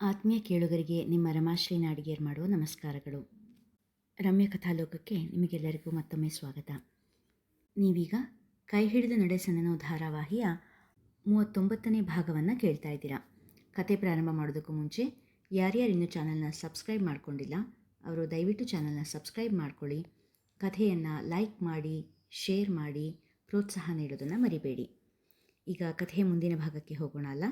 ಆತ್ಮೀಯ ಕೇಳುಗರಿಗೆ ನಿಮ್ಮ ರಮಾಶ್ರೀ ನಾಡಿಗೇರ್ ಮಾಡುವ ನಮಸ್ಕಾರಗಳು. ರಮ್ಯ ಕಥಾಲೋಕಕ್ಕೆ ನಿಮಗೆಲ್ಲರಿಗೂ ಮತ್ತೊಮ್ಮೆ ಸ್ವಾಗತ. ನೀವೀಗ ಕೈ ಹಿಡಿದು ನಡೆಸನೋ ಧಾರಾವಾಹಿಯ ಮೂವತ್ತೊಂಬತ್ತನೇ ಭಾಗವನ್ನು ಕೇಳ್ತಾ ಇದ್ದೀರಾ. ಕತೆ ಪ್ರಾರಂಭ ಮಾಡೋದಕ್ಕೂ ಮುಂಚೆ ಯಾರ್ಯಾರು ಇನ್ನೂ ಚಾನಲ್ನ ಸಬ್ಸ್ಕ್ರೈಬ್ ಮಾಡಿಕೊಂಡಿಲ್ಲ, ಅವರು ದಯವಿಟ್ಟು ಚಾನಲ್ನ ಸಬ್ಸ್ಕ್ರೈಬ್ ಮಾಡ್ಕೊಳ್ಳಿ. ಕಥೆಯನ್ನು ಲೈಕ್ ಮಾಡಿ, ಶೇರ್ ಮಾಡಿ, ಪ್ರೋತ್ಸಾಹ ನೀಡೋದನ್ನು ಮರಿಬೇಡಿ. ಈಗ ಕಥೆಯ ಮುಂದಿನ ಭಾಗಕ್ಕೆ ಹೋಗೋಣ ಅಲ್ಲ?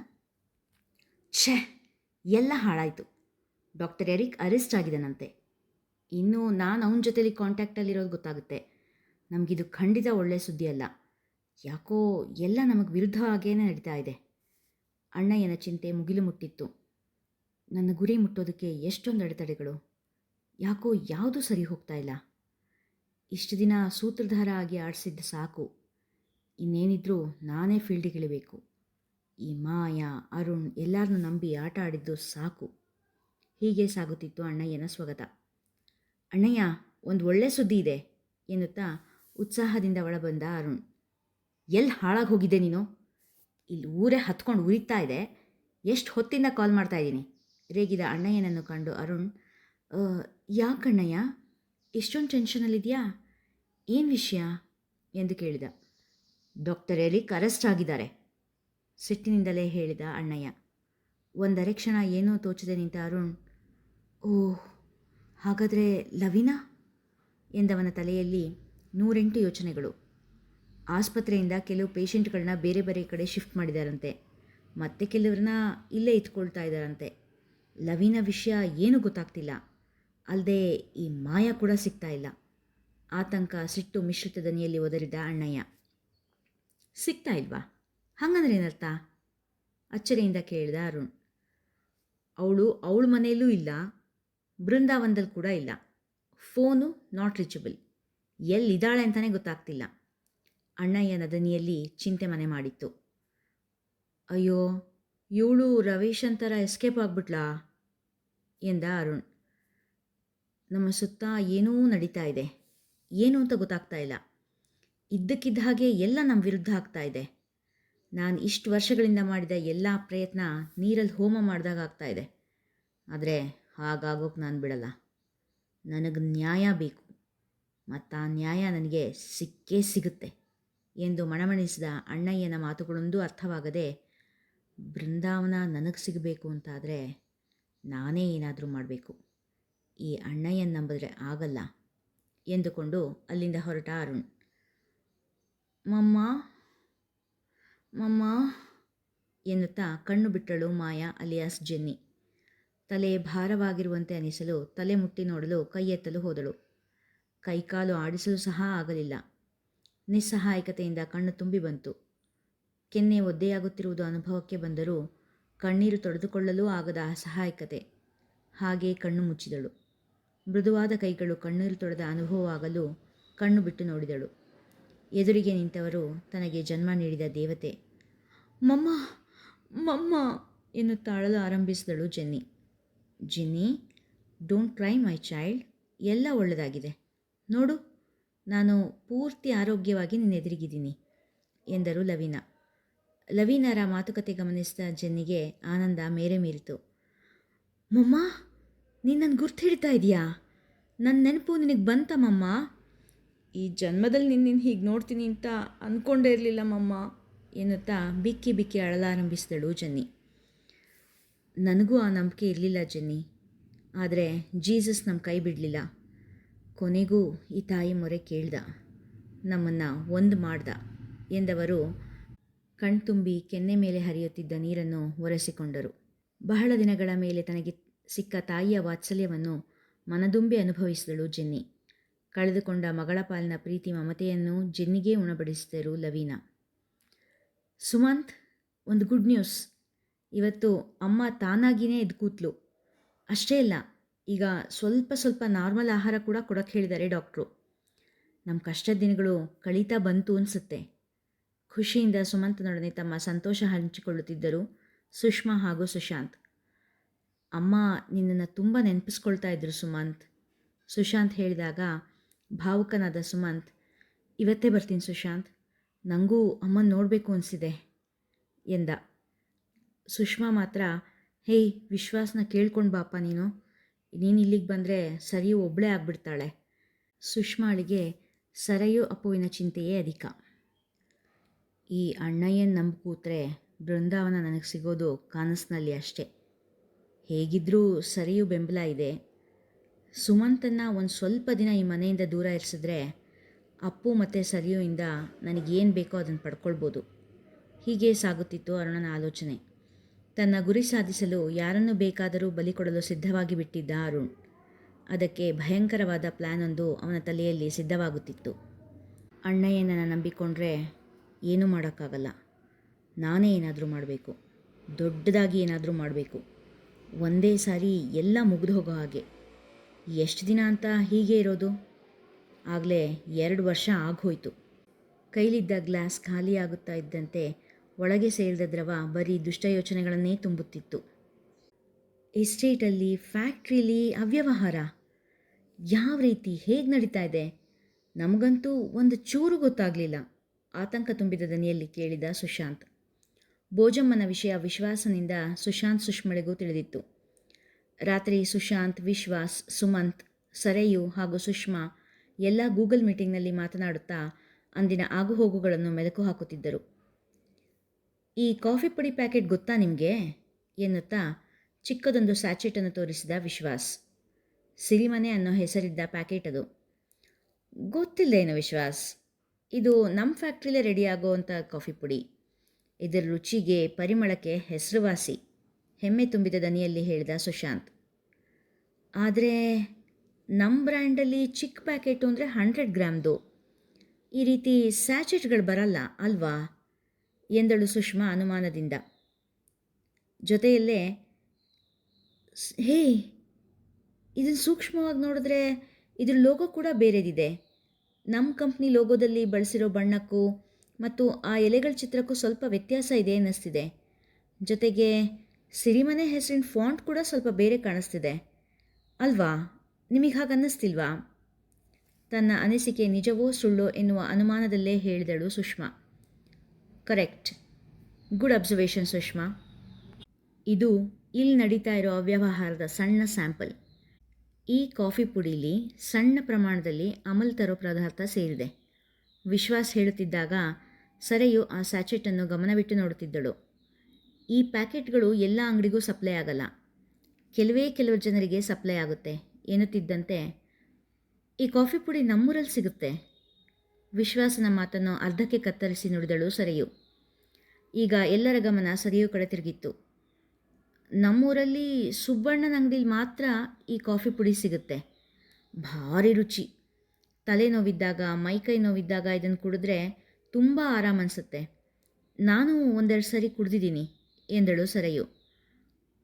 ಛೇ! ಎಲ್ಲ ಹಾಳಾಯಿತು. ಡಾಕ್ಟರ್ ಎರಿಕ್ ಅರೆಸ್ಟ್ ಆಗಿದ್ದಾನಂತೆ ಇನ್ನು ನಾನು ಅವನ ಜೊತೆಲಿ ಕಾಂಟ್ಯಾಕ್ಟಲ್ಲಿರೋದು ಗೊತ್ತಾಗುತ್ತೆ. ನಮಗಿದು ಖಂಡಿತ ಒಳ್ಳೆಯ ಸುದ್ದಿ ಅಲ್ಲ. ಯಾಕೋ ಎಲ್ಲ ನಮಗೆ ವಿರುದ್ಧ ಹಾಗೇ ನಡೀತಾ ಇದೆ. ಅಣ್ಣಯ್ಯನ ಚಿಂತೆ ಮುಗಿಲು ಮುಟ್ಟಿತ್ತು. ನನ್ನ ಗುರಿ ಮುಟ್ಟೋದಕ್ಕೆ ಎಷ್ಟೊಂದು ಅಡೆತಡೆಗಳು. ಯಾಕೋ ಯಾವುದೂ ಸರಿ ಹೋಗ್ತಾ ಇಲ್ಲ. ಇಷ್ಟು ದಿನ ಸೂತ್ರಧಾರ ಆಗಿ ಆಡಿಸಿದ್ದು ಸಾಕು. ಇನ್ನೇನಿದ್ರೂ ನಾನೇ ಫೀಲ್ಡಿಗಿಳಿಬೇಕು ಈ ಮಾಯಾ ಅರುಣ್ ಎಲ್ಲರನ್ನೂ ನಂಬಿ ಆಟ ಆಡಿದ್ದು ಸಾಕು. ಹೀಗೆ ಸಾಗುತ್ತಿತ್ತು ಅಣ್ಣಯ್ಯನ ಸ್ವಗತ. ಅಣ್ಣಯ್ಯ ಒಂದು ಒಳ್ಳೆ ಸುದ್ದಿ ಇದೆ ಎನ್ನುತ್ತಾ ಉತ್ಸಾಹದಿಂದ ಒಳಬಂದ ಅರುಣ್. ಎಲ್ಲಿ ಹಾಳಾಗಿ ಹೋಗಿದ್ದೆ ನೀನು? ಇಲ್ಲಿ ಊರೇ ಹತ್ಕೊಂಡು ಉರಿತಾ ಇದೆ. ಎಷ್ಟು ಹೊತ್ತಿಂದ ಕಾಲ್ ಮಾಡ್ತಾ ಇದ್ದೀನಿ? ರೇಗಿದ ಅಣ್ಣಯ್ಯನನ್ನು ಕಂಡು ಅರುಣ್. "ಆ, ಯಾಕಣ್ಣಯ್ಯ? ಎಷ್ಟೊಂದು ಟೆನ್ಷನಲ್ಲಿದೆಯಾ? ಏನು ವಿಷಯ? ಎಂದು ಕೇಳಿದ. ಡಾಕ್ಟರ್ ಎರಿಕ್ ಅರೆಸ್ಟ್ ಆಗಿದ್ದಾರೆ. ಸಿಟ್ಟಿನಿಂದಲೇ ಹೇಳಿದ ಅಣ್ಣಯ್ಯ. ಒಂದರೆ ಕ್ಷಣ ಏನೂ ತೋಚದೆ ನಿಂತ ಅರುಣ್. ಓಹ್, ಹಾಗಾದರೆ ಲವಿನಾ? ಎಂದವನ ತಲೆಯಲ್ಲಿ ನೂರೆಂಟು ಯೋಚನೆಗಳು. ಆಸ್ಪತ್ರೆಯಿಂದ ಕೆಲವು ಪೇಷಂಟ್ಗಳನ್ನ ಬೇರೆ ಬೇರೆ ಕಡೆ ಶಿಫ್ಟ್ ಮಾಡಿದಾರಂತೆ. ಮತ್ತೆ ಕೆಲವ್ರನ್ನ ಇಲ್ಲೇ ಇಟ್ಕೊಳ್ತಾ ಇದ್ದಾರಂತೆ ಲವಿನ ವಿಷಯ ಏನೂ ಗೊತ್ತಾಗ್ತಿಲ್ಲ. ಅಲ್ಲದೆ ಈ ಮಾಯ ಕೂಡ ಸಿಗ್ತಾ ಇಲ್ಲ. ಆತಂಕ ಸಿಟ್ಟು ಮಿಶ್ರಿತ ದನಿಯಲ್ಲಿ ಒದರಿದ ಅಣ್ಣಯ್ಯ. ಸಿಗ್ತಾ ಇಲ್ವಾ? ಹಂಗಂದ್ರೆ ಏನರ್ಥ? ಅಚ್ಚರಿಯಿಂದ ಕೇಳಿದ ಅರುಣ್. ಅವಳು ಅವಳ ಮನೆಯಲ್ಲೂ ಇಲ್ಲ, ಬೃಂದಾವನದಲ್ಲಿ ಕೂಡ ಇಲ್ಲ. ಫೋನು ನಾಟ್ ರೀಚಬಲ್ ಎಲ್ಲಿದ್ದಾಳೆ ಅಂತಲೇ ಗೊತ್ತಾಗ್ತಿಲ್ಲ. ಅಣ್ಣಯ್ಯನ ನದನಿಯಲ್ಲಿ ಚಿಂತೆ ಮನೆ ಮಾಡಿತ್ತು. ಅಯ್ಯೋ, ಇವಳು ರವೇಶ್ ಅಂತರ ಎಸ್ಕೇಪ್ ಆಗ್ಬಿಟ್ಲಾ? ಎಂದ ಅರುಣ್. ನಮ್ಮ ಸುತ್ತ ಏನೂ ನಡೀತಾ ಇದೆ. ಏನು ಅಂತ ಗೊತ್ತಾಗ್ತಾ ಇಲ್ಲ. ಇದ್ದಕ್ಕಿದ್ದ ಹಾಗೆ ಎಲ್ಲ ನಮ್ಮ ವಿರುದ್ಧ ಆಗ್ತಾ ಇದೆ. ನಾನು ಇಷ್ಟು ವರ್ಷಗಳಿಂದ ಮಾಡಿದ ಎಲ್ಲ ಪ್ರಯತ್ನ ನೀರಲ್ಲಿ ಹೋಮ ಮಾಡಿದಾಗ ಆಗ್ತಾ ಇದೆ. ಆದರೆ ಹಾಗಾಗೋಕೆ ನಾನು ಬಿಡಲ್ಲ. ನನಗೆ ನ್ಯಾಯ ಬೇಕು. ಮತ್ತು ಆ ನ್ಯಾಯ ನನಗೆ ಸಿಕ್ಕೇ ಸಿಗುತ್ತೆ ಎಂದು ಮಣಮಣಿಸಿದ ಅಣ್ಣಯ್ಯನ ಮಾತುಗಳೊಂದೂ ಅರ್ಥವಾಗದೆ, ಬೃಂದಾವನ ನನಗೆ ಸಿಗಬೇಕು ಅಂತಾದರೆ ನಾನೇ ಏನಾದರೂ ಮಾಡಬೇಕು. ಈ ಅಣ್ಣಯ್ಯನ ನಂಬಿದ್ರೆ ಆಗಲ್ಲ. ಎಂದುಕೊಂಡು ಅಲ್ಲಿಂದ ಹೊರಟ ಅರುಣ್. ಮಮ್ಮ ಮಮ್ಮ ಎನ್ನುತ್ತಾ ಕಣ್ಣು ಬಿಟ್ಟಳು ಮಾಯಾ ಅಲಿಯಾಸ್ ಜೆನ್ನಿ. ತಲೆ ಭಾರವಾಗಿರುವಂತೆ ಅನಿಸಲು ತಲೆ ಮುಟ್ಟಿ ನೋಡಲು ಕೈ ಹೋದಳು. ಕೈಕಾಲು ಆಡಿಸಲು ಸಹ ಆಗಲಿಲ್ಲ. ನಿಸ್ಸಹಾಯಕತೆಯಿಂದ ಕಣ್ಣು ತುಂಬಿ ಬಂತು. ಕೆನ್ನೆ ಒದ್ದೆಯಾಗುತ್ತಿರುವುದು ಅನುಭವಕ್ಕೆ ಬಂದರೂ ಕಣ್ಣೀರು ತೊಡೆದುಕೊಳ್ಳಲೂ ಆಗದ ಅಸಹಾಯಕತೆ. ಹಾಗೆ ಕಣ್ಣು ಮುಚ್ಚಿದಳು. ಮೃದುವಾದ ಕೈಗಳು ಕಣ್ಣೀರು ತೊಡೆದ ಅನುಭವವಾಗಲು ಕಣ್ಣು ಬಿಟ್ಟು ನೋಡಿದಳು. ಎದುರಿಗೆ ನಿಂತವರು ತನಗೆ ಜನ್ಮ ನೀಡಿದ ದೇವತೆ. ಮಮ್ಮ ಮಮ್ಮ ಎನ್ನುತ್ತಾಳಲು ಆರಂಭಿಸಿದಳು Jenny. Jinny don't cry my child ಎಲ್ಲ ಒಳ್ಳೆಯದಾಗಿದೆ ನೋಡು, ನಾನು ಪೂರ್ತಿ ಆರೋಗ್ಯವಾಗಿ ನಿನ್ನೆದುರಿಗಿದ್ದೀನಿ ಎಂದರು ಲವೀನಾ. ಲವೀನರ ಮಾತುಕತೆ ಗಮನಿಸಿದ ಜೆನ್ನಿಗೆ ಆನಂದ ಮೇರೆ ಮೀರಿತು. ಮಮ್ಮ, ನೀನು ನನ್ನ ಗುರ್ತು ಹಿಡಿತಾ ಇದೆಯಾ? ನನ್ನ ನೆನಪು ನಿನಗೆ ಬಂತ ಮಮ್ಮ? ಈ ಜನ್ಮದಲ್ಲಿ ನಿನ್ನ ಹೀಗೆ ನೋಡ್ತೀನಿ ಅಂತ ಅಂದ್ಕೊಂಡೇ ಇರಲಿಲ್ಲ ಮಮ್ಮ. ಎನ್ನುತ್ತಾ ಬಿಕ್ಕಿ ಬಿಕ್ಕಿ ಅಳಲಾರಂಭಿಸಿದಳು ಜೆನ್ನಿ. ನನಗೂ ಆ ನಂಬಿಕೆ ಇರಲಿಲ್ಲ ಜೆನ್ನಿ. ಆದರೆ ಜೀಸಸ್ ನಮ್ಮ ಕೈ ಬಿಡಲಿಲ್ಲ. ಕೊನೆಗೂ ಈ ತಾಯಿ ಮೊರೆ ಕೇಳ್ದ, ನಮ್ಮನ್ನು ಒಂದು ಮಾಡ್ದ ಎಂದವರು ಕಣ್ತುಂಬಿ ಕೆನ್ನೆ ಮೇಲೆ ಹರಿಯುತ್ತಿದ್ದ ನೀರನ್ನು ಒರೆಸಿಕೊಂಡರು. ಬಹಳ ದಿನಗಳ ಮೇಲೆ ತನಗೆ ಸಿಕ್ಕ ತಾಯಿಯ ವಾತ್ಸಲ್ಯವನ್ನು ಮನದುಂಬಿ ಅನುಭವಿಸಿದಳು ಜೆನ್ನಿ. ಕಳೆದುಕೊಂಡ ಮಗಳ ಪಾಲಿನ ಪ್ರೀತಿ ಮಮತೆಯನ್ನು ಜೆನ್ನಿಗೆ ಉಣಬಡಿಸಿದರು ಲವೀನಾ. ಸುಮಂತ್, ಒಂದು ಗುಡ್ ನ್ಯೂಸ್ ಇವತ್ತು ಅಮ್ಮ ತಾನಾಗಿಯೇ ಎದ್ದು ಕೂತ್ಲು. ಅಷ್ಟೇ ಇಲ್ಲ ಈಗ ಸ್ವಲ್ಪ ಸ್ವಲ್ಪ ನಾರ್ಮಲ್ ಆಹಾರ ಕೂಡ ಕೊಡೋಕ್ಕೆ ಹೇಳಿದ್ದಾರೆ ಡಾಕ್ಟ್ರು ನಮ್ಮ ಕಷ್ಟದ ದಿನಗಳು ಕಳೀತಾ ಬಂತು ಅನಿಸುತ್ತೆ. ಖುಷಿಯಿಂದ ಸುಮಂತನೊಡನೆ ತಮ್ಮ ಸಂತೋಷ ಹಂಚಿಕೊಳ್ಳುತ್ತಿದ್ದರು ಸುಷ್ಮಾ ಹಾಗೂ ಸುಶಾಂತ್. ಅಮ್ಮ ನಿನ್ನನ್ನು ತುಂಬ ನೆನಪಿಸ್ಕೊಳ್ತಾ ಇದ್ರು ಸುಮಂತ್. ಸುಶಾಂತ್ ಹೇಳಿದಾಗ ಭಾವುಕನಾದ ಸುಮಂತ್, ಇವತ್ತೇ ಬರ್ತೀನಿ ಸುಶಾಂತ್ ನನಗೂ ಅಮ್ಮನ ನೋಡಬೇಕು ಅನಿಸಿದೆ ಎಂದ. ಸುಷ್ಮಾ ಮಾತ್ರ ಹೇಯ್ ವಿಶ್ವಾಸನ ಕೇಳ್ಕೊಂಡು ಬಾಪ ನೀನು ನೀನು ಇಲ್ಲಿಗೆ ಬಂದರೆ ಸರಿ ಒಬ್ಬಳೇ ಆಗ್ಬಿಡ್ತಾಳೆ ಸುಷ್ಮಾಳಿಗೆ ಸರಯು ಅಪ್ಪುವಿನ ಚಿಂತೆಯೇ ಅಧಿಕ. ಈ ಅಣ್ಣಯ್ಯನ ನಂಬಿ ಕೂತ್ರೆ ಬೃಂದಾವನ ನನಗೆ ಸಿಗೋದು ಕನಸಿನಲ್ಲಿ ಅಷ್ಟೇ. ಹೇಗಿದ್ದರೂ ಸರಿಯು ಬೆಂಬಲ ಇದೆ. ಸುಮಂತನ್ನು ಒಂದು ಸ್ವಲ್ಪ ದಿನ ಈ ಮನೆಯಿಂದ ದೂರ ಇರಿಸಿದ್ರೆ ಅಪ್ಪು ಮತ್ತು ಸರಿಯುವಿಂದ ನನಗೇನು ಬೇಕೋ ಅದನ್ನು ಪಡ್ಕೊಳ್ಬೋದು. ಹೀಗೆ ಸಾಗುತ್ತಿತ್ತು ಅರುಣನ ಆಲೋಚನೆ. ತನ್ನ ಗುರಿ ಸಾಧಿಸಲು ಯಾರನ್ನು ಬೇಕಾದರೂ ಬಲಿ ಕೊಡಲು ಸಿದ್ಧವಾಗಿ ಬಿಟ್ಟಿದ್ದ ಅರುಣ್. ಅದಕ್ಕೆ ಭಯಂಕರವಾದ ಪ್ಲ್ಯಾನೊಂದು ಅವನ ತಲೆಯಲ್ಲಿ ಸಿದ್ಧವಾಗುತ್ತಿತ್ತು. ಅಣ್ಣಯ್ಯನನ್ನು ನಂಬಿಕೊಂಡ್ರೆ ಏನೂ ಮಾಡೋಕ್ಕಾಗಲ್ಲ. ನಾನೇ ಏನಾದರೂ ಮಾಡಬೇಕು. ದೊಡ್ಡದಾಗಿ ಏನಾದರೂ ಮಾಡಬೇಕು. ಒಂದೇ ಸಾರಿ ಎಲ್ಲ ಮುಗಿದು ಹೋಗೋ ಹಾಗೆ. ಎಷ್ಟು ದಿನ ಅಂತ ಹೀಗೆ ಇರೋದು? ಆಗಲೇ ಎರಡು ವರ್ಷ ಆಗೋಯ್ತು ಕೈಲಿದ್ದ ಗ್ಲಾಸ್ ಖಾಲಿಯಾಗುತ್ತಾ ಇದ್ದಂತೆ ಒಳಗೆ ಸೇರಿದ ದ್ರವ ಬರೀ ದುಷ್ಟ ಯೋಚನೆಗಳನ್ನೇ ತುಂಬುತ್ತಿತ್ತು. ಎಸ್ಟೇಟಲ್ಲಿ ಫ್ಯಾಕ್ಟ್ರಿಲಿ ಅವ್ಯವಹಾರ? ಯಾವ ರೀತಿ ಹೇಗೆ ನಡೀತಾ ಇದೆ? ನಮಗಂತೂ ಒಂದು ಚೂರು ಗೊತ್ತಾಗಲಿಲ್ಲ. ಆತಂಕ ತುಂಬಿದ ದನಿಯಲ್ಲಿ ಕೇಳಿದ ಸುಶಾಂತ್. ಭೋಜಮ್ಮನ ವಿಷಯ ವಿಶ್ವಾಸನಿಂದ ಸುಶಾಂತ್ ಸುಷ್ಮಳೆಗೂ ತಿಳಿದಿತ್ತು. ರಾತ್ರಿ ಸುಶಾಂತ್, ವಿಶ್ವಾಸ್, ಸುಮಂತ್, ಸರೆಯು ಹಾಗೂ ಸುಷ್ಮಾ ಎಲ್ಲ ಗೂಗಲ್ ಮೀಟಿಂಗ್ನಲ್ಲಿ ಮಾತನಾಡುತ್ತಾ ಅಂದಿನ ಆಗುಹೋಗುಗಳನ್ನು ಮೆಲುಕು ಹಾಕುತ್ತಿದ್ದರು. ಈ ಕಾಫಿ ಪುಡಿ ಪ್ಯಾಕೆಟ್ ಗೊತ್ತಾ ನಿಮಗೆ? ಎನ್ನುತ್ತಾ ಚಿಕ್ಕದೊಂದು ಸ್ಯಾಚೆಟನ್ನು ತೋರಿಸಿದ ವಿಶ್ವಾಸ್. ಸಿರಿಮನೆ ಅನ್ನೋ ಹೆಸರಿದ್ದ ಪ್ಯಾಕೆಟ್ ಅದು. ಗೊತ್ತಿಲ್ಲ ಏನು ವಿಶ್ವಾಸ್. ಇದು ನಮ್ಮ ಫ್ಯಾಕ್ಟ್ರಿಲೇ ರೆಡಿ ಅಂಥ ಕಾಫಿ ಪುಡಿ. ಇದರ ರುಚಿಗೆ, ಪರಿಮಳಕ್ಕೆ ಹೆಸರುವಾಸಿ. ಹೆಮ್ಮೆ ತುಂಬಿದ ದನಿಯಲ್ಲಿ ಹೇಳಿದ ಸುಶಾಂತ್, ಆದರೆ ನಮ್ಮ ಬ್ರ್ಯಾಂಡಲ್ಲಿ ಚಿಕ್ಕ ಪ್ಯಾಕೆಟು ಅಂದರೆ ಹಂಡ್ರೆಡ್ ಗ್ರಾಮ್ದು ಈ ರೀತಿ ಸ್ಯಾಚೆಟ್ಗಳು ಬರಲ್ಲ ಅಲ್ವಾ? ಎಂದಳು ಸುಷ್ಮಾ ಅನುಮಾನದಿಂದ. ಜೊತೆಯಲ್ಲೇ ಹೇ ಇದನ್ನು ಸೂಕ್ಷ್ಮವಾಗಿ ನೋಡಿದ್ರೆ ಇದ್ರ ಲೋಗೋ ಕೂಡ ಬೇರೆದಿದೆ. ನಮ್ಮ ಕಂಪ್ನಿ ಲೋಗೋದಲ್ಲಿ ಬಳಸಿರೋ ಬಣ್ಣಕ್ಕೂ ಮತ್ತು ಆ ಎಲೆಗಳ ಚಿತ್ರಕ್ಕೂ ಸ್ವಲ್ಪ ವ್ಯತ್ಯಾಸ ಇದೆ ಅನ್ನಿಸ್ತಿದೆ. ಜೊತೆಗೆ ಸಿರಿಮನೆ ಹೆಸರಿನ ಫಾಂಟ್ ಕೂಡ ಸ್ವಲ್ಪ ಬೇರೆ ಕಾಣಿಸ್ತಿದೆ. ಅಲ್ವಾ? ನಿಮಗೆ ಹಾಗೆ ಅನ್ನಿಸ್ತಿಲ್ವಾ? ತನ್ನ ಅನಿಸಿಕೆ ನಿಜವೋ ಸುಳ್ಳೋ ಎನ್ನುವ ಅನುಮಾನದಲ್ಲೇ ಹೇಳಿದಳು Sushma. Correct. Good observation Sushma. ಇದು ಇಲ್ಲಿ ನಡೀತಾ ಇರೋ ಅವ್ಯವಹಾರದ ಸಣ್ಣ ಸ್ಯಾಂಪಲ್. ಈ ಕಾಫಿ ಪುಡೀಲಿ ಸಣ್ಣ ಪ್ರಮಾಣದಲ್ಲಿ ಅಮಲ್ ತರೋ ಪದಾರ್ಥ ಸೇರಿದೆ. ವಿಶ್ವಾಸ್ ಹೇಳುತ್ತಿದ್ದಾಗ ಸರೆಯು ಆ ಸ್ಯಾಚೆಟನ್ನು ಗಮನವಿಟ್ಟು ನೋಡುತ್ತಿದ್ದಳು. ಈ ಪ್ಯಾಕೆಟ್ಗಳು ಎಲ್ಲ ಅಂಗಡಿಗೂ ಸಪ್ಲೈ ಆಗಲ್ಲ. ಕೆಲವೇ ಕೆಲವು ಜನರಿಗೆ ಸಪ್ಲೈ ಆಗುತ್ತೆ ಎನ್ನುತ್ತಿದ್ದಂತೆ ಈ ಕಾಫಿ ಪುಡಿ ನಮ್ಮೂರಲ್ಲಿ ಸಿಗುತ್ತೆ. ವಿಶ್ವಾಸನ ಮಾತನ್ನು ಅರ್ಧಕ್ಕೆ ಕತ್ತರಿಸಿ ನುಡಿದಳು ಸರಿಯು. ಈಗ ಎಲ್ಲರ ಗಮನ ಸರಿಯು ಕಡೆ ತಿರುಗಿತ್ತು. ನಮ್ಮೂರಲ್ಲಿ ಸುಬ್ಬಣ್ಣನ ಅಂಗಡಿಲಿ ಮಾತ್ರ ಈ ಕಾಫಿ ಪುಡಿ ಸಿಗುತ್ತೆ. ಭಾರಿ ರುಚಿ. ತಲೆನೋವಿದ್ದಾಗ ಮೈಕೈ ನೋವಿದ್ದಾಗ ಇದನ್ನು ಕುಡಿದ್ರೆ ತುಂಬ ಆರಾಮ ಅನಿಸುತ್ತೆ ನಾನು ಒಂದೆರಡು ಸರಿ ಕುಡ್ದಿದ್ದೀನಿ. ಎಂದಳು ಸರಯು.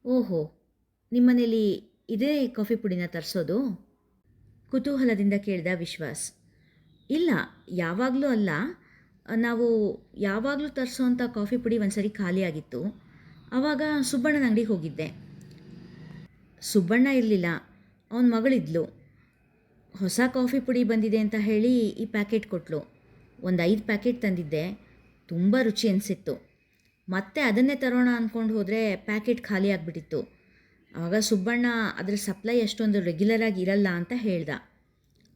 ಓಹೋ, ನಿಮ್ಮನೇಲಿ ಇದೇ ಕಾಫಿ ಪುಡಿನ ತರಿಸೋದು? ಕುತೂಹಲದಿಂದ ಕೇಳಿದ ವಿಶ್ವಾಸ್. ಇಲ್ಲ, ಯಾವಾಗಲೂ ಅಲ್ಲ. ನಾವು ಯಾವಾಗಲೂ ತರಿಸೋವಂಥ ಕಾಫಿ ಪುಡಿ ಒಂದು ಸರಿ ಖಾಲಿಯಾಗಿತ್ತು ಆವಾಗ ಸುಬ್ಬಣ್ಣನ ಅಂಗಡಿಗೆ ಹೋಗಿದ್ದೆ. ಸುಬ್ಬಣ್ಣ ಇರಲಿಲ್ಲ. ಅವನ ಮಗಳಿದ್ಲು. ಹೊಸ ಕಾಫಿ ಪುಡಿ ಬಂದಿದೆ ಅಂತ ಹೇಳಿ ಈ ಪ್ಯಾಕೆಟ್ ಕೊಟ್ಟಳು ಒಂದು ಐದು ಪ್ಯಾಕೆಟ್ ತಂದಿದ್ದೆ. ತುಂಬ ರುಚಿ ಅನಿಸಿತ್ತು. ಮತ್ತೆ ಅದನ್ನೇ ತರೋಣ ಅಂದ್ಕೊಂಡು ಹೋದರೆ ಪ್ಯಾಕೆಟ್ ಖಾಲಿ ಆಗಿಬಿಟ್ಟಿತ್ತು. ಆವಾಗ ಸುಬ್ಬಣ್ಣ ಅದರ ಸಪ್ಲೈ ಅಷ್ಟೊಂದು ರೆಗ್ಯುಲರ್ ಆಗಿ ಇರಲ್ಲ ಅಂತ ಹೇಳ್ದ.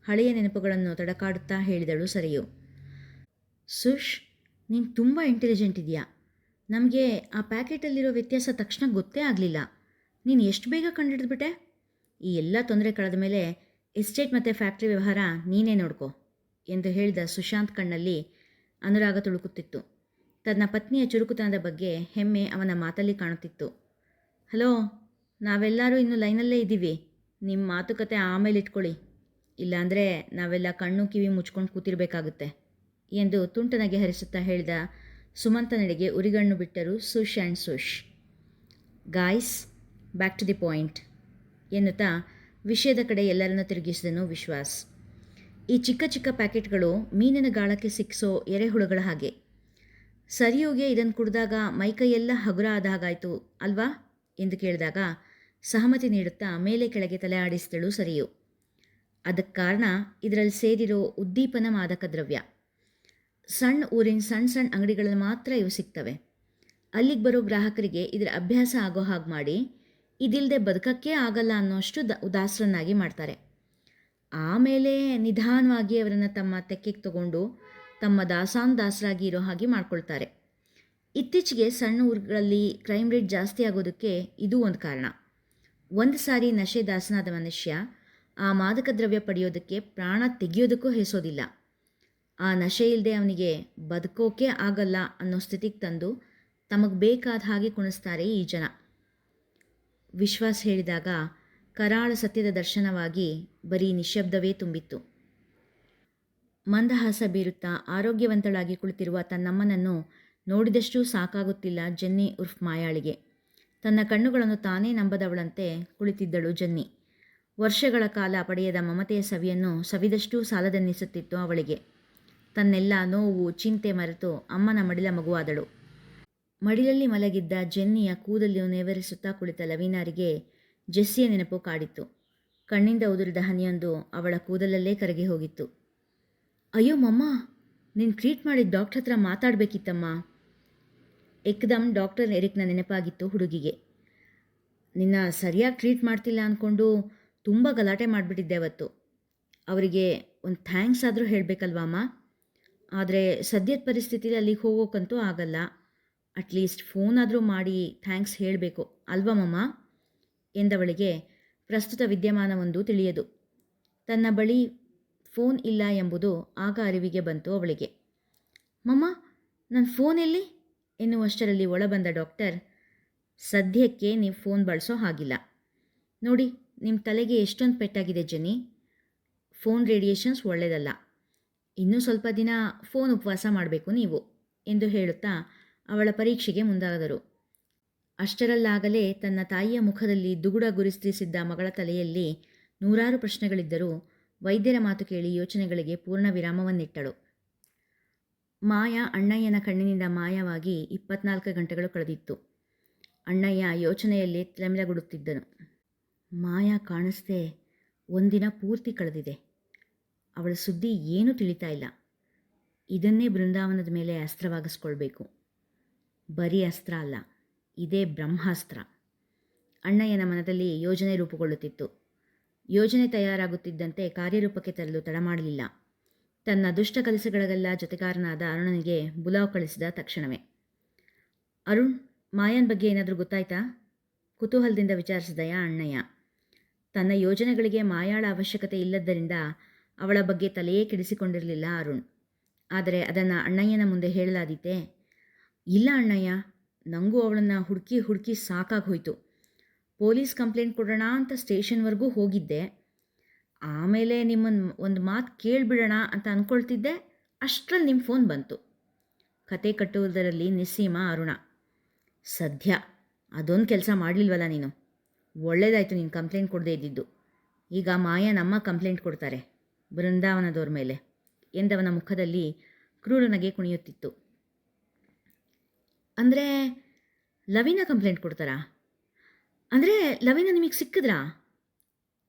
ಹಳೆಯ ನೆನಪುಗಳನ್ನು ತಡಕಾಡುತ್ತಾ ಹೇಳಿದಳು ಸರಿಯು. ಸುಶ್, ನೀನು ತುಂಬ ಇಂಟೆಲಿಜೆಂಟ್ ಇದೆಯಾ? ನಮಗೆ ಆ ಪ್ಯಾಕೆಟಲ್ಲಿರೋ ವ್ಯತ್ಯಾಸ ತಕ್ಷಣ ಗೊತ್ತೇ ಆಗಲಿಲ್ಲ. ನೀನು ಎಷ್ಟು ಬೇಗ ಕಂಡುಹಿಡಿದ್ಬಿಟ್ಟೆ ಈ ಎಲ್ಲ ತೊಂದರೆ ಕಳೆದ ಮೇಲೆ ಎಸ್ಟೇಟ್ ಮತ್ತು ಫ್ಯಾಕ್ಟ್ರಿ ವ್ಯವಹಾರ ನೀನೇ ನೋಡ್ಕೋ, ಎಂದು ಹೇಳಿದ ಸುಶಾಂತ್ ಕಣ್ಣಲ್ಲಿ ಅನುರಾಗ ತುಳುಕುತ್ತಿತ್ತು. ತನ್ನ ಪತ್ನಿಯ ಚುರುಕುತನದ ಬಗ್ಗೆ ಹೆಮ್ಮೆ ಅವನ ಮಾತಲ್ಲಿ ಕಾಣುತ್ತಿತ್ತು. ಹಲೋ, ನಾವೆಲ್ಲರೂ ಇನ್ನು ಲೈನಲ್ಲೇ ಇದ್ದೀವಿ. ನಿಮ್ಮ ಮಾತುಕತೆ ಆಮೇಲೆ ಇಟ್ಕೊಳ್ಳಿ. ಇಲ್ಲಾಂದರೆ ನಾವೆಲ್ಲ ಕಣ್ಣು ಕಿವಿ ಮುಚ್ಕೊಂಡು ಕೂತಿರಬೇಕಾಗುತ್ತೆ, ಎಂದು ತುಂಟನಗೆ ಹರಿಸುತ್ತಾ ಹೇಳಿದ ಸುಮಂತನಡೆಗೆ ಉರಿಗಣ್ಣು ಬಿಟ್ಟರು Sush and Sush. Guys, back to the point, ಎನ್ನುತ್ತಾ ವಿಷಯದ ಕಡೆ ಎಲ್ಲರನ್ನೂ ತಿರುಗಿಸಿದನು ವಿಶ್ವಾಸ್. ಈ ಚಿಕ್ಕ ಚಿಕ್ಕ ಪ್ಯಾಕೆಟ್ಗಳು ಮೀನಿನ ಗಾಳಕ್ಕೆ ಸಿಕ್ಕಿಸೋ ಎರೆಹುಳುಗಳ ಹಾಗೆ. ಸರಿಯೋಗೆ ಇದನ್ನು ಕುಡಿದಾಗ ಮೈಕೈಯೆಲ್ಲ ಹಗುರ ಆದ ಹಾಗಾಯಿತು ಅಲ್ವಾ? ಎಂದು ಕೇಳಿದಾಗ ಸಹಮತಿ ನೀಡುತ್ತಾ ಮೇಲೆ ಕೆಳಗೆ ತಲೆ ಆಡಿಸಿದಳು ಸರಿಯು. ಅದಕ್ಕೆ ಕಾರಣ ಇದರಲ್ಲಿ ಸೇರಿರೋ ಉದ್ದೀಪನ ಮಾದಕ ದ್ರವ್ಯ ಸಣ್ಣ ಊರಿನ ಸಣ್ಣ ಸಣ್ಣ ಅಂಗಡಿಗಳಲ್ಲಿ ಮಾತ್ರ ಇವು ಸಿಗ್ತವೆ. ಅಲ್ಲಿಗೆ ಬರೋ ಗ್ರಾಹಕರಿಗೆ ಇದರ ಅಭ್ಯಾಸ ಆಗೋ ಹಾಗೆ ಮಾಡಿ ಇದಿಲ್ಲದೆ ಬದುಕಕ್ಕೆ ಆಗಲ್ಲ ಅನ್ನೋಷ್ಟು ದ, ಉದಾಸರನ್ನಾಗಿ ಮಾಡ್ತಾರೆ. ಆಮೇಲೆ ನಿಧಾನವಾಗಿ ಅವರನ್ನು ತಮ್ಮ ತೆಕ್ಕೆಗೆ ತಗೊಂಡು ತಮ್ಮ ದಾಸಾನ್ ದಾಸರಾಗಿ ಇರೋ ಹಾಗೆ ಮಾಡ್ಕೊಳ್ತಾರೆ. ಇತ್ತೀಚೆಗೆ ಸಣ್ಣ ಊರುಗಳಲ್ಲಿ ಕ್ರೈಮ್ ರೇಟ್ ಜಾಸ್ತಿ ಆಗೋದಕ್ಕೆ ಇದು ಒಂದು ಕಾರಣ. ಒಂದು ಸಾರಿ ನಶೆ ದಾಸನಾದ ಮನುಷ್ಯ ಆ ಮಾದಕ ದ್ರವ್ಯ ಪಡೆಯೋದಕ್ಕೆ ಪ್ರಾಣ ತೆಗೆಯೋದಕ್ಕೂ ಹೆಸೋದಿಲ್ಲ. ಆ ನಶೆ ಇಲ್ಲದೆ ಅವನಿಗೆ ಬದುಕೋಕೆ ಆಗಲ್ಲ ಅನ್ನೋ ಸ್ಥಿತಿಗೆ ತಂದು ತಮಗೆ ಬೇಕಾದ ಹಾಗೆ ಕುಣಿಸ್ತಾರೆ ಈ ಜನ. ವಿಶ್ವಾಸ್ ಹೇಳಿದಾಗ ಕರಾಳ ಸತ್ಯದ ದರ್ಶನವಾಗಿ ಬರೀ ನಿಶ್ಶಬ್ದವೇ ತುಂಬಿತ್ತು. ಮಂದಹಾಸ ಬೀರುತ್ತಾ ಆರೋಗ್ಯವಂತಳಾಗಿ ಕುಳಿತಿರುವ ತನ್ನಮ್ಮನನ್ನು ನೋಡಿದಷ್ಟೂ ಸಾಕಾಗುತ್ತಿಲ್ಲ ಜೆನ್ನಿ ಉರ್ಫ್ ಮಾಯಾಳಿಗೆ. ತನ್ನ ಕಣ್ಣುಗಳನ್ನು ತಾನೇ ನಂಬದವಳಂತೆ ಕುಳಿತಿದ್ದಳು ಜೆನ್ನಿ. ವರ್ಷಗಳ ಕಾಲ ಪಡೆಯದ ಮಮತೆಯ ಸವಿಯನ್ನು ಸವಿದಷ್ಟೂ ಸಾಲದೆನ್ನಿಸುತ್ತಿತ್ತು ಅವಳಿಗೆ. ತನ್ನೆಲ್ಲ ನೋವು, ಚಿಂತೆ ಮರೆತು ಅಮ್ಮನ ಮಡಿಲ ಮಗುವಾದಳು. ಮಡಿಲಲ್ಲಿ ಮಲಗಿದ್ದ ಜೆನ್ನಿಯ ಕೂದಲು ನೇವರಿಸುತ್ತಾ ಕುಳಿತ ಲವೀನಾರಿಗೆ ಜೆಸ್ಸಿಯ ನೆನಪು ಕಾಡಿತ್ತು. ಕಣ್ಣಿಂದ ಉದುರಿದ ಹನಿಯೊಂದು ಅವಳ ಕೂದಲಲ್ಲೇ ಕರಗಿ ಹೋಗಿತ್ತು. ಅಯ್ಯೋ ಮಮ್ಮ ನೀನು ಟ್ರೀಟ್ ಮಾಡಿದ ಡಾಕ್ಟರ್ ಹತ್ರ ಮಾತಾಡಬೇಕಿತ್ತಮ್ಮ. ಎಕ್ದಮ್ ಡಾಕ್ಟರ್ ಎರಿಕ್ನ ನೆನಪಾಗಿತ್ತು ಹುಡುಗಿಗೆ. ನಿನ್ನ ಸರಿಯಾಗಿ ಟ್ರೀಟ್ ಮಾಡ್ತಿಲ್ಲ ಅಂದ್ಕೊಂಡು ತುಂಬ ಗಲಾಟೆ ಮಾಡಿಬಿಟ್ಟಿದ್ದೆ ಅವತ್ತು. ಅವರಿಗೆ ಒಂದು ಥ್ಯಾಂಕ್ಸ್ ಆದರೂ ಹೇಳಬೇಕಲ್ವಮ್ಮ ಆದರೆ ಸದ್ಯದ ಪರಿಸ್ಥಿತಿಲಿ ಅಲ್ಲಿಗೆ ಹೋಗೋಕ್ಕಂತೂ ಆಗಲ್ಲ. ಅಟ್ಲೀಸ್ಟ್ ಫೋನ್ ಆದರೂ ಮಾಡಿ ಥ್ಯಾಂಕ್ಸ್ ಹೇಳಬೇಕು ಅಲ್ವಮ್ಮಮ್ಮ ಎಂದವಳಿಗೆ ಪ್ರಸ್ತುತ ವಿದ್ಯಮಾನವೊಂದು ತಿಳಿಯದು. ತನ್ನ ಬಳಿ ಫೋನ್ ಇಲ್ಲ ಎಂಬುದು ಆಗ ಅರಿವಿಗೆ ಬಂತು ಅವಳಿಗೆ. ಮಮ್ಮ ನನ್ನ ಫೋನ್ ಎಲ್ಲಿ? ಎನ್ನುವಷ್ಟರಲ್ಲಿ ಒಳಬಂದ ಡಾಕ್ಟರ್, ಸದ್ಯಕ್ಕೆ ನೀವು ಫೋನ್ ಬಳಸೋ ಹಾಗಿಲ್ಲ. ನೋಡಿ ನಿಮ್ಮ ತಲೆಗೆ ಎಷ್ಟೊಂದು ಪೆಟ್ಟಾಗಿದೆ ಜನಿ ಫೋನ್ ರೇಡಿಯೇಷನ್ಸ್ ಒಳ್ಳೆಯದಲ್ಲ ಇನ್ನೂ ಸ್ವಲ್ಪ ದಿನ ಫೋನ್ ಉಪವಾಸ ಮಾಡಬೇಕು ನೀವು, ಎಂದು ಹೇಳುತ್ತಾ ಅವಳ ಪರೀಕ್ಷೆಗೆ ಮುಂದಾದರು. ಅಷ್ಟರಲ್ಲಾಗಲೇ ತನ್ನ ತಾಯಿಯ ಮುಖದಲ್ಲಿ ದುಗುಡ ಗುರುತಿಸಿದ್ದ ಮಗಳ ತಲೆಯಲ್ಲಿ ನೂರಾರು ಪ್ರಶ್ನೆಗಳಿದ್ದರೂ ವೈದ್ಯರ ಮಾತು ಕೇಳಿ ಯೋಚನೆಗಳಿಗೆ ಪೂರ್ಣ ವಿರಾಮವನ್ನಿಟ್ಟಳು. ಮಾಯ ಅಣ್ಣಯ್ಯನ ಕಣ್ಣಿನಿಂದ ಮಾಯವಾಗಿ ಇಪ್ಪತ್ನಾಲ್ಕು ಗಂಟೆಗಳು ಕಳೆದಿತ್ತು. ಅಣ್ಣಯ್ಯ ಯೋಚನೆಯಲ್ಲಿ ತಲೆಮಿಲಗುಡುತ್ತಿದ್ದನು ಮಾಯ ಕಾಣಿಸ್ದೆ, ಒಂದಿನ ಪೂರ್ತಿ ಕಳೆದಿದೆ. ಅವಳ ಸುದ್ದಿ ಏನೂ ತಿಳಿತಾ ಇಲ್ಲ. ಇದನ್ನೇ ಬೃಂದಾವನದ ಮೇಲೆ ಅಸ್ತ್ರವಾಗಿಸ್ಕೊಳ್ಬೇಕು. ಬರೀ ಅಸ್ತ್ರ ಅಲ್ಲ, ಇದೇ ಬ್ರಹ್ಮಾಸ್ತ್ರ. ಅಣ್ಣಯ್ಯನ ಮನದಲ್ಲಿ ಯೋಜನೆ ರೂಪುಗೊಳ್ಳುತ್ತಿತ್ತು. ಯೋಜನೆ ತಯಾರಾಗುತ್ತಿದ್ದಂತೆ ಕಾರ್ಯರೂಪಕ್ಕೆ ತರಲು ತಡ ಮಾಡಲಿಲ್ಲ. ತನ್ನ ದುಷ್ಟ ಕೆಲಸಗಳಿಗೆಲ್ಲ ಜೊತೆಗಾರನಾದ ಅರುಣನಿಗೆ ಬುಲಾವ್ ಕಳಿಸಿದ ತಕ್ಷಣವೇ. ಅರುಣ್, ಮಾಯನ್ ಬಗ್ಗೆ ಏನಾದರೂ ಗೊತ್ತಾಯ್ತಾ? ಕುತೂಹಲದಿಂದ ವಿಚಾರಿಸಿದಯ ಅಣ್ಣಯ್ಯ. ತನ್ನ ಯೋಜನೆಗಳಿಗೆ ಮಾಯಾಳ ಅವಶ್ಯಕತೆ ಇಲ್ಲದ್ದರಿಂದ ಅವಳ ಬಗ್ಗೆ ತಲೆಯೇ ಕೆಡಿಸಿಕೊಂಡಿರಲಿಲ್ಲ ಅರುಣ್. ಆದರೆ ಅದನ್ನು ಅಣ್ಣಯ್ಯನ ಮುಂದೆ ಹೇಳಲಾದೀತೆ. ಇಲ್ಲ ಅಣ್ಣಯ್ಯ ನನಗೂ ಅವಳನ್ನು ಹುಡುಕಿ ಹುಡುಕಿ ಸಾಕಾಗಿ ಹೋಯಿತು ಪೊಲೀಸ್ ಕಂಪ್ಲೇಂಟ್ ಕೊಡೋಣ ಅಂತ ಸ್ಟೇಷನ್ವರೆಗೂ ಹೋಗಿದ್ದೆ. ಆಮೇಲೆ ನಿಮ್ಮನ್ನು ಒಂದು ಮಾತು ಕೇಳಿಬಿಡೋಣ ಅಂತ ಅಂದ್ಕೊಳ್ತಿದ್ದೆ ಅಷ್ಟರಲ್ಲಿ ನಿಮ್ಮ ಫೋನ್ ಬಂತು. ಕತೆ ಕಟ್ಟುವುದರಲ್ಲಿ ನಿಸ್ಸೀಮ ಅರುಣ. ಸದ್ಯ, ಅದೊಂದು ಕೆಲಸ ಮಾಡಲಿಲ್ವಲ್ಲ ನೀನು? ಒಳ್ಳೇದಾಯಿತು ನೀನು ಕಂಪ್ಲೇಂಟ್ ಕೊಡದೇ ಇದ್ದಿದ್ದು. ಈಗ ಮಾಯಾ ನಮ್ಮ ಕಂಪ್ಲೇಂಟ್ ಕೊಡ್ತಾರೆ, ಬೃಂದಾವನದವ್ರ ಮೇಲೆ. ಎಂದವನ ಮುಖದಲ್ಲಿ ಕ್ರೂರನಗೆ ಕುಣಿಯುತ್ತಿತ್ತು. ಅಂದರೆ ಲವಿನ ಕಂಪ್ಲೇಂಟ್ ಕೊಡ್ತಾರಾ? ಅಂದರೆ ಲವಿನ ನಿಮಗೆ ಸಿಕ್ಕಿದ್ರಾ?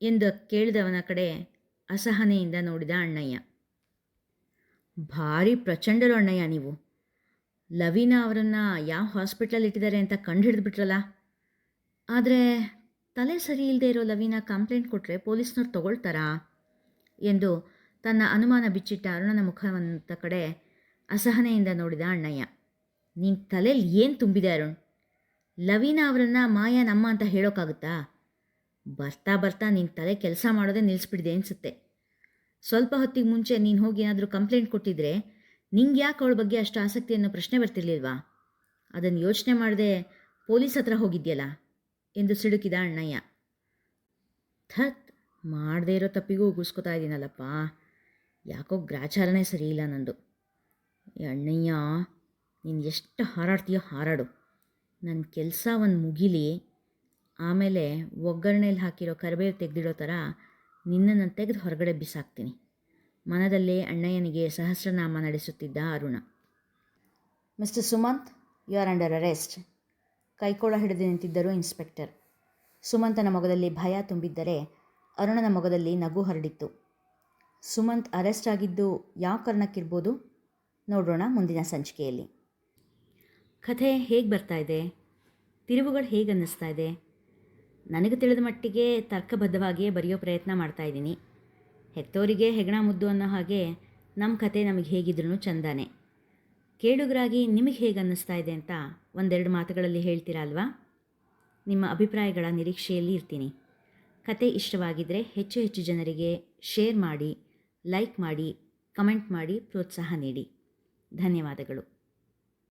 ಎಂದು ಕೇಳಿದವನ ಕಡೆ ಅಸಹನೆಯಿಂದ ನೋಡಿದ ಅಣ್ಣಯ್ಯ. ಭಾರಿ ಪ್ರಚಂಡರು ಅಣ್ಣಯ್ಯ ನೀವು. ಲವೀನ ಅವರನ್ನು ಯಾವ ಹಾಸ್ಪಿಟ್ಲಲ್ಲಿ ಇಟ್ಟಿದ್ದಾರೆ ಅಂತ ಕಂಡು ಹಿಡಿದ್ಬಿಟ್ರಲ್ಲ ಆದರೆ ತಲೆ ಸರಿ ಇಲ್ಲದೆ ಇರೋ ಲವೀನ ಕಂಪ್ಲೇಂಟ್ ಕೊಟ್ಟರೆ ಪೊಲೀಸ್ನವ್ರು ತಗೊಳ್ತಾರಾ? ಎಂದು ತನ್ನ ಅನುಮಾನ ಬಿಚ್ಚಿಟ್ಟ ಅರುಣನ ಮುಖವಂತ ಕಡೆ ಅಸಹನೆಯಿಂದ ನೋಡಿದ ಅಣ್ಣಯ್ಯ. ನಿನ್ನ ತಲೆಯಲ್ಲಿ ಏನು ತುಂಬಿದೆ ಅರುಣ್? ಲವೀನಾ ಅವರನ್ನು ಮಾಯಾ ನಮ್ಮ ಅಂತ ಹೇಳೋಕ್ಕಾಗುತ್ತಾ ಬರ್ತಾ ಬರ್ತಾ ನಿನ್ನ ತಲೆ ಕೆಲಸ ಮಾಡೋದೇ ನಿಲ್ಲಿಸ್ಬಿಡಿದೆ ಅನಿಸುತ್ತೆ. ಸ್ವಲ್ಪ ಹೊತ್ತಿಗೆ ಮುಂಚೆ ನೀನು ಹೋಗಿ ಏನಾದರೂ ಕಂಪ್ಲೇಂಟ್ ಕೊಟ್ಟಿದ್ರೆ ನಿಂಗೆ ಯಾಕೆ ಅವಳ ಬಗ್ಗೆ ಅಷ್ಟು ಆಸಕ್ತಿ ಅನ್ನೋ ಪ್ರಶ್ನೆ ಬರ್ತಿರ್ಲಿಲ್ವಾ? ಅದನ್ನು ಯೋಚನೆ ಮಾಡದೆ ಪೊಲೀಸ್ ಹತ್ರ ಹೋಗಿದ್ಯಲ್ಲ? ಎಂದು ಸಿಡುಕಿದ ಅಣ್ಣಯ್ಯ. ಥತ್, ಮಾಡದೇ ಇರೋ ತಪ್ಪಿಗೂ ಉಗಿಸ್ಕೊತಾ ಇದ್ದೀನಲ್ಲಪ್ಪ ಯಾಕೋ ಗ್ರಾಚಾರನೇ ಸರಿ ಇಲ್ಲ ನಂದು ಅಣ್ಣಯ್ಯ, ನೀನು ಎಷ್ಟು ಹಾರಾಡ್ತೀಯೋ ಹಾರಾಡು. ನನ್ನ ಕೆಲಸ ಒಂದು ಮುಗಿಲಿ, ಆಮೇಲೆ ಒಗ್ಗರಣೆಯಲ್ಲಿ ಹಾಕಿರೋ ಕರಿಬೇವು ತೆಗೆದಿಡೋ ಥರ ನಿನ್ನನ್ನು ತೆಗೆದು ಹೊರಗಡೆ ಬಿಸಾಕ್ತೀನಿ. ಮನದಲ್ಲೇ ಅಣ್ಣಯ್ಯನಿಗೆ ಸಹಸ್ರನಾಮ ನಡೆಸುತ್ತಿದ್ದ Aruna. Mister Sumanth, you are under arrest. ಕೈಕೋಳ ಹಿಡಿದು ನಿಂತಿದ್ದರು ಇನ್ಸ್ಪೆಕ್ಟರ್. ಸುಮಂತನ ಮೊಗದಲ್ಲಿ ಭಯ ತುಂಬಿದ್ದರೆ ಅರುಣನ ಮೊಗದಲ್ಲಿ ನಗು ಹರಡಿತ್ತು. ಸುಮಂತ್ ಅರೆಸ್ಟ್ ಆಗಿದ್ದು ಯಾವ ಕಾರಣಕ್ಕಿರ್ಬೋದು? ನೋಡೋಣ ಮುಂದಿನ ಸಂಚಿಕೆಯಲ್ಲಿ. ಕಥೆ ಹೇಗೆ ಬರ್ತಾ ಇದೆ? ತಿರುವುಗಳು ಹೇಗೆ ಅನ್ನಿಸ್ತಾ ಇದೆ? ನನಗೆ ತಿಳಿದ ಮಟ್ಟಿಗೆ ತರ್ಕಬದ್ಧವಾಗಿಯೇ ಬರೆಯೋ ಪ್ರಯತ್ನ ಮಾಡ್ತಾ ಇದ್ದೀನಿ. ಹೆತ್ತೋರಿಗೆ ಹೆಗಣ ಮುದ್ದು ಅನ್ನೋ ಹಾಗೆ ನಮ್ಮ ಕತೆ ನಮಗೆ ಹೇಗಿದ್ರೂ ಚಂದಾನೆ. ಕೇಳುಗರಾಗಿ ನಿಮಗೆ ಹೇಗೆ ಅನ್ನಿಸ್ತಾ ಇದೆ ಅಂತ ಒಂದೆರಡು ಮಾತುಗಳಲ್ಲಿ ಹೇಳ್ತೀರಾ ಅಲ್ವಾ? ನಿಮ್ಮ ಅಭಿಪ್ರಾಯಗಳ ನಿರೀಕ್ಷೆಯಲ್ಲಿ ಇರ್ತೀನಿ. ಕತೆ ಇಷ್ಟವಾಗಿದ್ದರೆ ಹೆಚ್ಚು ಹೆಚ್ಚು ಜನರಿಗೆ ಶೇರ್ ಮಾಡಿ, ಲೈಕ್ ಮಾಡಿ, ಕಮೆಂಟ್ ಮಾಡಿ, ಪ್ರೋತ್ಸಾಹ ನೀಡಿ. ಧನ್ಯವಾದಗಳು.